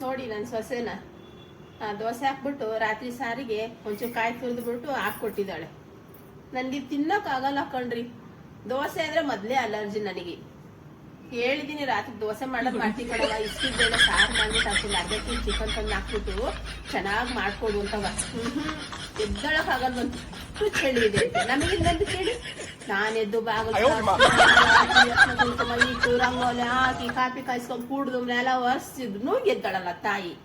ನೋಡಿ ನನ್ನ ಸೊಸೆನ. ಆ, ದೋಸೆ ಹಾಕ್ಬಿಟ್ಟು ರಾತ್ರಿ ಸಾರಿಗೆ ಒಂಚೂರು ಕಾಯಿ ತುರಿದ್ಬಿಟ್ಟು ಹಾಕ್ಕೊಟ್ಟಿದ್ದಾಳೆ. ನನಗೆ ತಿನ್ನಕ್ಕಾಗಲ್ಲ ಕಣ್ರಿ. ದೋಸೆ ಅಂದ್ರೆ ಮೊದಲೇ ಅಲರ್ಜಿ ನನಗೆ. ಹೇಳಿದೀನಿ ರಾತ್ರಿ ದೋಸೆ ಮಾಡೋದು ಮಾಡ್ತೀನಿ ಕಣವ ಇಷ್ಟು ಬೇಳೆ ಸಾರು ಮಾಡ್ಬಿಟ್ಟು ಹಾಕಿಲ್ಲ ಅರ್ಧ ಕೆ ಚಿಕನ್ ತಂದು ಹಾಕ್ಬಿಟ್ಟು ಚೆನ್ನಾಗಿ ಮಾಡ್ಕೊಡು ಅಂತವ ಎದ್ದಳಕ್ ಆಗಲ್ವಂತ ಚಳಿ ಇದೆ ಕೇಳಿ. ನಾನು ಎದ್ದು ನಾನೆದ್ದು ಬಾಗಲ್ ರಂಗೋಲಿ ಹಾಕಿ ಕಾಪಿ ಕಾಯಿಸ್ಕೊಂಡು ಕುಡಿದು ನೆಲ ಒರೆಸಿದ್ನು ಗೆದ್ದಾಳಲ್ಲ ತಾಯಿ.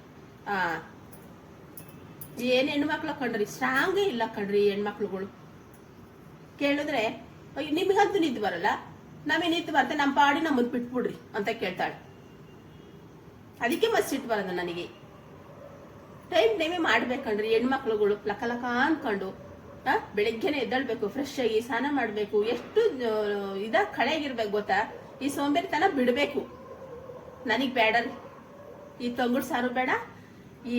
ಆ, ಏನ್ ಹೆಣ್ಮಕ್ಳು ಕಣ್ರಿ? ಸ್ಟ್ರಾಂಗೇ ಇಲ್ಲ ಕಣ್ರಿ ಹೆಣ್ಮಕ್ಳುಗಳು. ಕೇಳಿದ್ರೆ ನಿಮ್ಗಂತೂ ನಿದ್ದು ಬರಲ್ಲ? ನಮಗೆ ನಿದ್ದು ಬರುತ್ತೆ ನಮ್ಮ ಪಾಡಿ ನಮ್ಮನ್ನು ಬಿಟ್ಬಿಡ್ರಿ ಅಂತ ಕೇಳ್ತಾಳೆ. ಅದಕ್ಕೆ ಮಸ್ಸಿಟ್ಟು ಬರೋದು ನನಗೆ. ಟೈಮ್ ಟೈಮೇ ಮಾಡ್ಬೇಕಣ್ರಿ ಹೆಣ್ಮಕ್ಳುಗಳು. ಲಕ ಲಕ ಅನ್ಕೊಂಡು, ಆ, ಬೆಳಿಗ್ಗೆನೆ ಎದ್ದಳ್ಬೇಕು ಫ್ರೆಶ್ ಆಗಿ ಸ್ನಾನ ಮಾಡ್ಬೇಕು. ಎಷ್ಟು ಇದಾಗ ಇದ ಕಳೆಗಿರ್ಬೇಕು ಗೊತ್ತಾ? ಈ ಸೋಂಬೇರಿತನ ಬಿಡ್ಬೇಕು. ನನಗ್ ಬೇಡ ಈ ತಂಗುಡ್ ಸಾರು ಬೇಡ ಈ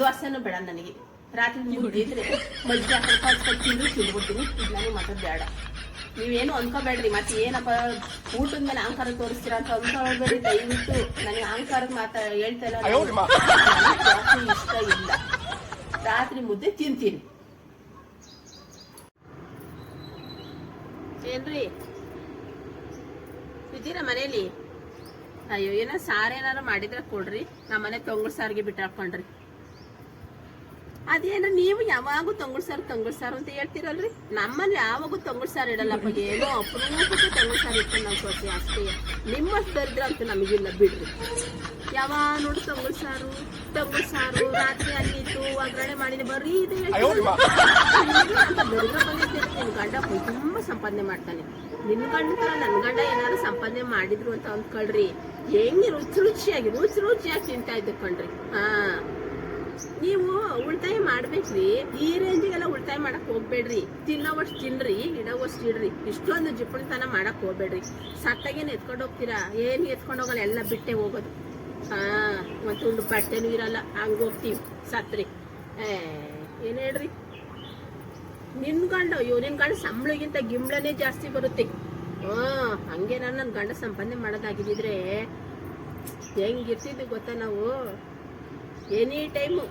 ದೋಸೆನೂ ಬೇಡ ನನಗೆ. ರಾತ್ರಿ ಹಾಕೊಂಡು ಕಳ್ಸ್ಕೊಂಡು ತಿಂದು ತಿಂದ್ಬಿಡ್ತೀನಿ. ಇದು ನನಗೆ ಮಾತ್ರ ಬೇಡ ನೀವೇನು ಅನ್ಕೋಬೇಡ್ರಿ ಮತ್ತೆ ಏನಪ್ಪ ಊಟದ ಮೇಲೆ ಅಹಂಕಾರ ತೋರಿಸ್ತೀರ ಅಂತ ಅನ್ಕೋಬೇಡಿ. ದಯವಿಟ್ಟು ನನಗೆ ಅಹಂಕಾರದ ಮಾತಾ ಹೇಳ್ತಾ ಇಲ್ಲ. ಇಷ್ಟ ಇಲ್ಲ. ರಾತ್ರಿ ಮುದ್ದೆ ತಿಂತೀನಿ. ಏನ್ರಿ? ಇದ್ದೀರಾ ಮನೇಲಿ? ಅಯ್ಯೋ ಏನೋ ಸಾರು ಏನಾರು ಮಾಡಿದ್ರೆ ಕೊಡ್ರಿ. ನಮ್ಮನೆ ತೊಂಗುಳ್ ಸಾರಿಗೆ ಬಿಟ್ಟು ಹಾಕೊಂಡ್ರಿ ಅದೇನು ನೀವು ಯಾವಾಗೂ ತೊಂಗುಳ್ ಸಾರು ತೊಂಗುಳ್ ಸಾರು ಅಂತ ಹೇಳ್ತೀರಲ್ರಿ? ನಮ್ಮಲ್ಲಿ ಯಾವಾಗೂ ತೊಂಗುಳ್ ಸಾರು ಇಡಲ್ಲಪ್ಪ. ಏನೋ ಅಪರೂಪಕ್ಕೆ ತೊಂಗುಳ್ ಸಾರು ಇಟ್ಟು ನಾವು ಸೊಸೆ ಅಷ್ಟೇ. ನಿಮ್ಮ ದರಿದ್ರ ಅಂತ ನಮಗಿಲ್ಲ ಬಿಡ್ರಿ. ಯಾವಾಗ ನೋಡು ತೊಂಗುಳ್ ಸಾರು ತೊಂಗುಳ್ ಸಾರು ರಾತ್ರಿ ಅಲ್ಲಿತ್ತು ಒಗ್ಗರಣೆ ಮಾಡಿದ ಬರೀ ಇದೆ. ಅಂತ ದರಿದ್ರ ಬಂದಿದ್ದೀರಿ ನಿಮ್ಮ ಗಂಡ ತುಂಬಾ ಸಂಪಾದನೆ ಮಾಡ್ತಾನೆ. ನಿನ್ ಗಂಡ ತರ ನನ್ ಗಂಡ ಏನಾದ್ರು ಸಂಪಾದನೆ ಮಾಡಿದ್ರು ಅಂತ ಅಂದ್ಕೊಳ್ರಿ. ಹೆಂಗೆ ರುಚಿ ರುಚಿಯಾಗಿ ರುಚಿ ರುಚಿಯಾಗಿ ತಿಂತಾ ಇದ್ದೆ ಕಣ್ರಿ. ಹಾ. ನೀವು ಉಳಿತಾಯ ಮಾಡ್ಬೇಕ್ರಿ. ಈ ರೇಂಜಿಗೆಲ್ಲ ಉಳಿತಾಯ ಮಾಡಕ್ ಹೋಗ್ಬೇಡ್ರಿ. ತಿನ್ನೋವಷ್ಟು ತಿನ್ರಿ ಇಡೋವಷ್ಟು ಇಡ್ರಿ. ಇಷ್ಟೊಂದು ಜಿಪ್ಪಣತನ ಮಾಡಕ್ ಹೋಗ್ಬೇಡ್ರಿ. ಸತ್ತಾಗೇನು ಎತ್ಕೊಂಡು ಹೋಗ್ತೀರಾ? ಏನು ಎತ್ಕೊಂಡು ಹೋಗಲ್ಲ, ಎಲ್ಲ ಬಿಟ್ಟೆ ಹೋಗೋದು. ಹಾ. ಮತ್ತೊಂದು ಬಟ್ಟೆನೂ ಇರಲ್ಲ, ಹಂಗೆ ಹೋಗ್ತೀವಿ. ಸತ್ರಿ. ಏ, ಏನ್ ಹೇಳ್ರಿ? ನಿನ್ ಗಂಡ, ಅಯ್ಯೋ, ನಿನ್ ಗಂಡ ಸಂಬಳಗಿಂತ ಗಿಂಬಳನೇ ಜಾಸ್ತಿ ಬರುತ್ತೆ. ಹಾ ನಾನು ನನ್ನ ಗಂಡ ಸಂಪಾದನೆ ಮಾಡೋದಾಗಿದ್ದಿದ್ರೆ ಹೆಂಗಿರ್ತಿದ್ವಿ ಗೊತ್ತಾ ನಾವು? ಎನಿ ಟೈಮು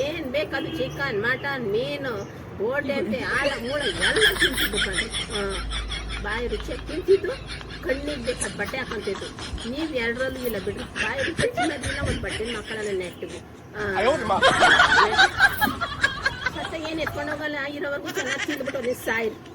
ಏನ್ ಬೇಕಾದ್ರು ಚಿಕನ್, ಮಟನ್, ಮೀನು ಬೋಡೆ ಅಂತೆ ಆಳ ಮೂಳ ಎಲ್ಲ ತಿಂತಿದ್ದು ಕಣ್ಣು ಹಾ, ಬಾಯಿ ರುಚಿಯಾಗಿ ತಿಂತಿದ್ದು, ಕಣ್ಣಿಗೆ ಬೇಕಾದ ಬಟ್ಟೆ ಹಾಕೊಂತಿದ್ದು. ನೀವು ಎರಡರಲ್ಲೂ ಇಲ್ಲ ಬಿಡ್ರಿ. ಬಾಯಿ ರುಚಿ ತಿನ್ನೋದಿಲ್ಲ ಒಂದು ಬಟ್ಟೆ ಮಕ್ಕಳನ್ನ ನೆಟ್ಟಿದ್ವಿ ಸತ್ತ ಏನ್ ಎತ್ಕೊಂಡು ಹೋಗಲ್ಲ ಇರೋವರೆಗೂ ಚೆನ್ನಾಗಿ ತಿಂದ್ಬಿಟ್ಟು ನೀವು ಸಾಯಿರಿ